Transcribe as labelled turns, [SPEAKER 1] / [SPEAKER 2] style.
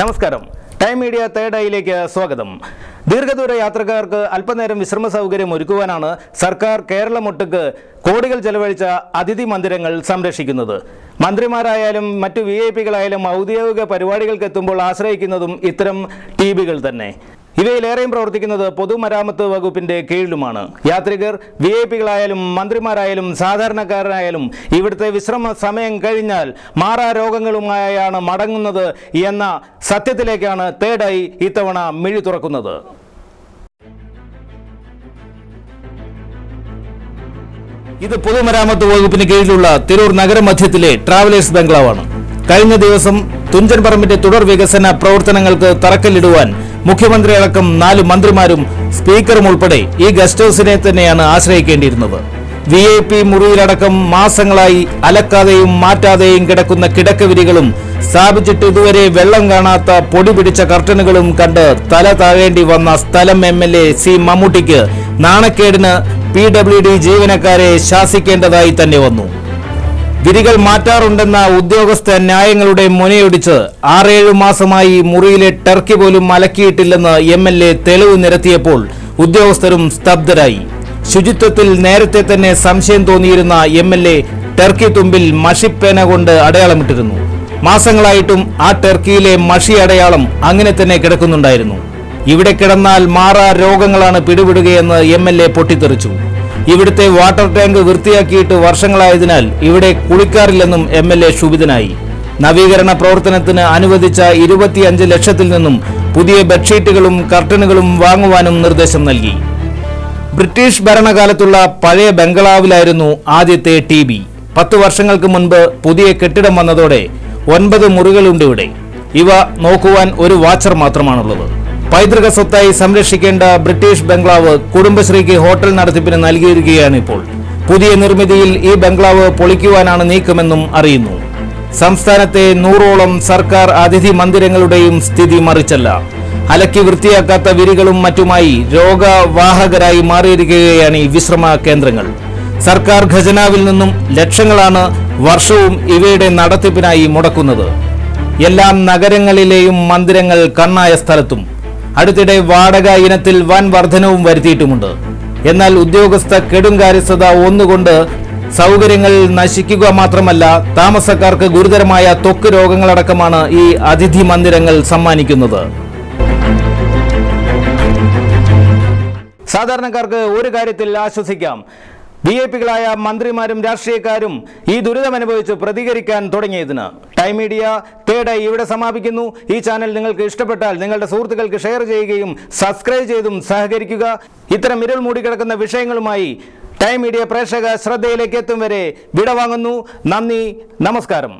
[SPEAKER 1] നമസ്കാരം. Time media third ഐയിലേക്ക് സ്വാഗതം. ദീർഘദൂര യാത്രക്കാർക്ക് അല്പനേരം വിശ്രമ സൗകര്യം ഒരുക്കുവാനാണ് സർക്കാർ കേരളമൊട്ടുക്ക് കോടികൾ ചെലവഴിച്ച അതിഥി മന്ദിരങ്ങൾ സംരക്ഷിക്കുന്നത്. മന്ത്രിമാരായാലും മറ്റു വി ഐ പികളായാലും ഔദ്യോഗിക പരിപാടികൾക്ക് എത്തുമ്പോൾ ആശ്രയിക്കുന്നതും ഇത്തരം ടി തന്നെ. ഇവയിലേറെയും പ്രവർത്തിക്കുന്നത് പൊതുമരാമത്ത് വകുപ്പിന്റെ കീഴിലുമാണ്. യാത്രികർ വി ഐ പികളായാലും മന്ത്രിമാരായാലും സാധാരണക്കാരായാലും ഇവിടുത്തെ വിശ്രമ സമയം കഴിഞ്ഞാൽ മാറാ രോഗങ്ങളുമായാണ് മടങ്ങുന്നത് എന്ന സത്യത്തിലേക്കാണ് തേർഡായി ഇത്തവണ മിഴി തുറക്കുന്നത്. ഇത് പൊതുമരാമത്ത് വകുപ്പിന് കീഴിലുള്ള തിരൂർ നഗരമധ്യത്തിലെ ട്രാവലേഴ്സ് ബംഗ്ലാവാണ്. കഴിഞ്ഞ ദിവസം തുഞ്ചൻ പറമ്പിന്റെ തുടർ വികസന പ്രവർത്തനങ്ങൾക്ക് തറക്കല്ലിടുവാൻ മുഖ്യമന്ത്രി അടക്കം നാല് മന്ത്രിമാരും സ്പീക്കറും ഉൾപ്പെടെ ഈ ഗസ്റ്റ് ഹൌസിനെ തന്നെയാണ് ആശ്രയിക്കേണ്ടിയിരുന്നത്. വി ഐ പി മുറിയിലടക്കം മാസങ്ങളായി അലക്കാതെയും മാറ്റാതെയും കിടക്കുന്ന കിടക്കവിരികളും സ്ഥാപിച്ചിട്ട് ഇതുവരെ വെള്ളം കാണാത്ത പൊടി പിടിച്ച കർട്ടനുകളും കണ്ട് തല താഴേണ്ടി വന്ന സ്ഥലം എം എൽ എ സി മമ്മൂട്ടിക്ക് നാണക്കേടിന് പി ഡബ്ല്യു ഡി ജീവനക്കാരെ ശാസിക്കേണ്ടതായി തന്നെ വന്നു. വിരികൾ മാറ്റാറുണ്ടെന്ന ഉദ്യോഗസ്ഥ ന്യായങ്ങളുടെ മുനയൊടിച്ച് ആറേഴു മാസമായി മുറിയിലെ ടർക്കി പോലും അലക്കിയിട്ടില്ലെന്ന് എം എൽ എ തെളിവ് നിരത്തിയപ്പോൾ ഉദ്യോഗസ്ഥരും സ്തബ്ധരായി. ശുചിത്വത്തിൽ നേരത്തെ തന്നെ സംശയം തോന്നിയിരുന്ന എം എൽ എ ടർക്കി തുമ്പിൽ മഷിപ്പേന കൊണ്ട് അടയാളമിട്ടിരുന്നു. മാസങ്ങളായിട്ടും ആ ടർക്കിയിലെ മഷി അടയാളം അങ്ങനെ തന്നെ കിടക്കുന്നുണ്ടായിരുന്നു. ഇവിടെ കിടന്നാൽ മാറാ രോഗങ്ങളാണ് പിടിപെടുകയെന്ന് എം എൽ എ പൊട്ടിത്തെറിച്ചു. ഇവിടുത്തെ വാട്ടർ ടാങ്ക് വൃത്തിയാക്കിയിട്ട് വർഷങ്ങളായതിനാൽ ഇവിടെ കുളിക്കാറില്ലെന്നും എം എൽ എ ക്ഷുഭിതനായി നവീകരണ പ്രവർത്തനത്തിന് അനുവദിച്ച ഇരുപത്തിയഞ്ച് ലക്ഷത്തിൽ നിന്നും പുതിയ ബെഡ്ഷീറ്റുകളും കർട്ടനുകളും വാങ്ങുവാനും നിർദ്ദേശം നൽകി. ബ്രിട്ടീഷ് ഭരണകാലത്തുള്ള പഴയ ബംഗ്ലാവിലായിരുന്നു ആദ്യത്തെ ടി ബി. വർഷങ്ങൾക്ക് മുൻപ് പുതിയ കെട്ടിടം വന്നതോടെ ഒൻപത് മുറികളുണ്ട് ഇവിടെ. ഇവ നോക്കുവാൻ ഒരു വാച്ചർ മാത്രമാണുള്ളത്. പൈതൃക സ്വത്തായി സംരക്ഷിക്കേണ്ട ബ്രിട്ടീഷ് ബംഗ്ലാവ് കുടുംബശ്രീക്ക് ഹോട്ടൽ നടത്തിപ്പിന് നൽകിയിരിക്കുകയാണ് ഇപ്പോൾ. പുതിയ നിർമ്മിതിയിൽ ഈ ബംഗ്ലാവ് പൊളിക്കുവാനാണ് നീക്കമെന്നും അറിയുന്നു. സംസ്ഥാനത്തെ നൂറോളം സർക്കാർ അതിഥി മന്ദിരങ്ങളുടെയും സ്ഥിതി മറിച്ചല്ല. അലക്കി വൃത്തിയാക്കാത്ത വിരികളും മറ്റുമായി രോഗവാഹകരായി മാറിയിരിക്കുകയാണ് ഈ വിശ്രമ കേന്ദ്രങ്ങൾ. സർക്കാർ ഖജനാവിൽ നിന്നും ലക്ഷങ്ങളാണ് വർഷവും ഇവയുടെ നടത്തിപ്പിനായി മുടക്കുന്നത്. എല്ലാം നഗരങ്ങളിലെയും മന്ദിരങ്ങൾ കണ്ണായ സ്ഥലത്തും അടുത്തിടെ വാടക ഇനത്തിൽ വൻ വർധനവും വരുത്തിയിട്ടുമുണ്ട്. എന്നാൽ ഉദ്യോഗസ്ഥ കെടുങ്കാര്യസ്ഥത ഒന്നുകൊണ്ട് സൗകര്യങ്ങൾ നശിക്കുക മാത്രമല്ല താമസക്കാർക്ക് ഗുരുതരമായ ത്വക്ക് രോഗങ്ങളടക്കമാണ് ഈ അതിഥി മന്ദിരങ്ങൾ സമ്മാനിക്കുന്നത്. സാധാരണക്കാർക്ക് ഒരു കാര്യത്തിൽ ആശ്വസിക്കാം. വി ഐ പികളായ മന്ത്രിമാരും രാഷ്ട്രീയക്കാരും ഈ ദുരിതമനുഭവിച്ച് പ്രതികരിക്കാൻ തുടങ്ങിയതിന്. ടൈം മീഡിയ തേർഡായി ഇവിടെ സമാപിക്കുന്നു. ഈ ചാനൽ നിങ്ങൾക്ക് ഇഷ്ടപ്പെട്ടാൽ നിങ്ങളുടെ സുഹൃത്തുക്കൾക്ക് ഷെയർ ചെയ്യുകയും സബ്സ്ക്രൈബ് ചെയ്തും സഹകരിക്കുക. ഇത്തരം ഇരുൾ മൂടിക്കിടക്കുന്ന വിഷയങ്ങളുമായി ടൈം മീഡിയ പ്രേക്ഷക ശ്രദ്ധയിലേക്ക് എത്തും വരെ വിടവാങ്ങുന്നു. നന്ദി നമസ്കാരം.